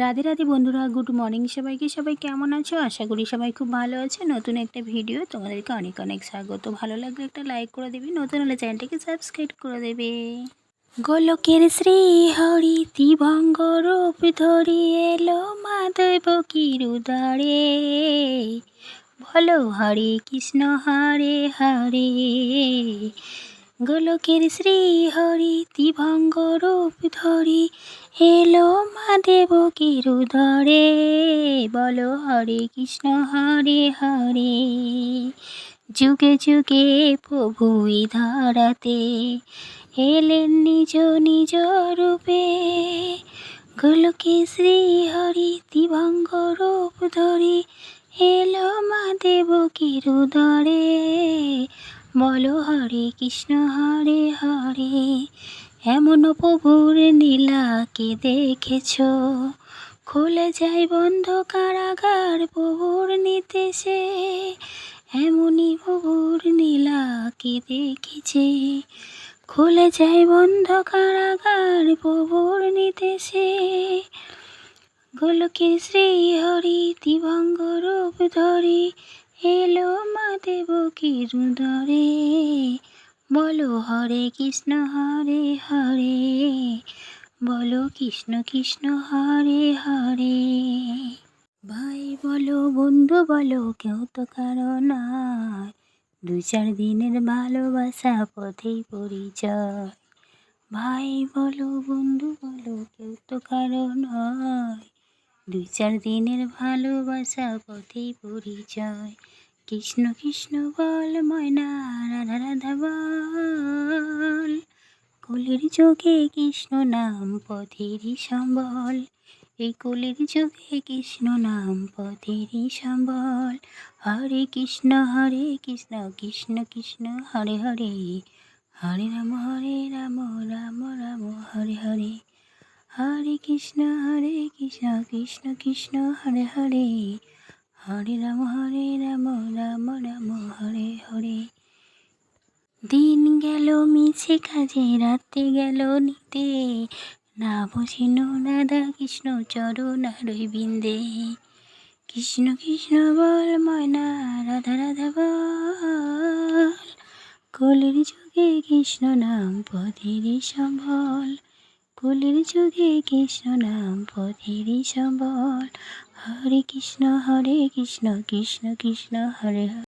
রাধে রাধে বন্ধুরা, good morning সবাইকে। সবাই কেমন আছো? আশা করি সবাই খুব ভালো আছে। নতুন একটা ভিডিও তোমাদেরকে অনেক অনেক স্বাগত। ভালো লাগলে একটা লাইক করে দেবে, নতুন হলে চ্যানেলটিকে সাবস্ক্রাইব করে দেবে। গোলকের শ্রী হরি দিভঙ্গ রূপ ধরি এলো মাধব কিরুদারে বলো হরে কৃষ্ণ, হরে হরে। গোলকের শ্রী হরি দিভঙ্গ রূপ ধরি এলো মাদেব কিরুদরে বলো হরে কৃষ্ণ, হরে হরে। যুগে যুগে প্রভু ধরাতে এলেন নিজ নিজ রূপে। গোলকে শ্রী হরি দিভঙ্গ রূপ ধরি এলো মাদেব কিরুদরে বলো হরে কৃষ্ণ, হরে হরে। এমন প্রভুর নীলাকে দেখেছ? খোলা যায় বন্ধ কারাগার, প্রভুর নিতেছে এমনই প্রভুর নীলাকে দেখেছে? খোলা যায় বন্ধ কারাগার, প্রভুর নিতেছে গোলকের শ্রী হরি দিবঙ্গ রূপ ধরি, এলো মা দেব কিরুদরে বলো হরে কৃষ্ণ, হরে হরে। বলো কৃষ্ণ কৃষ্ণ, হরে হরে। ভাই বলো, বন্ধু বলো, কেউ তো কারও নয়। দু চার দিনের ভালোবাসা পথেই পরিচয়। ভাই বলো, বন্ধু বলো, কেউ তো কারও নয়। দুই চার দিনের ভালোবাসা পথেই পরিচয়। কৃষ্ণ কৃষ্ণ বল ময়না কুলের যোগে কৃষ্ণ নাম পথেরই সম্বল। এই কুলের যোগে কৃষ্ণ নাম পথেরই সম্বল। হরে কৃষ্ণ হরে কৃষ্ণ কৃষ্ণ কৃষ্ণ, হরে হরে। হরে রাম হরে রাম রাম রাম, হরে হরে। হরে কৃষ্ণ হরে কৃষ্ণ কৃষ্ণ কৃষ্ণ, হরে হরে। হরে রাম হরে রাম রাম রাম, হরে হরে। দিন গেল মিছে কাজে রাতে গেল নিতে। না বুঝিন রাধা কৃষ্ণ চরণ বিন্দে। কৃষ্ণ কৃষ্ণ বল, ময়না, রাধা রাধা বল। কলির যুগে কৃষ্ণ নাম পথেরই সম্বল। কলির যুগে কৃষ্ণ নাম পথেরই সম্বল। হরে কৃষ্ণ হরে কৃষ্ণ কৃষ্ণ কৃষ্ণ হরে।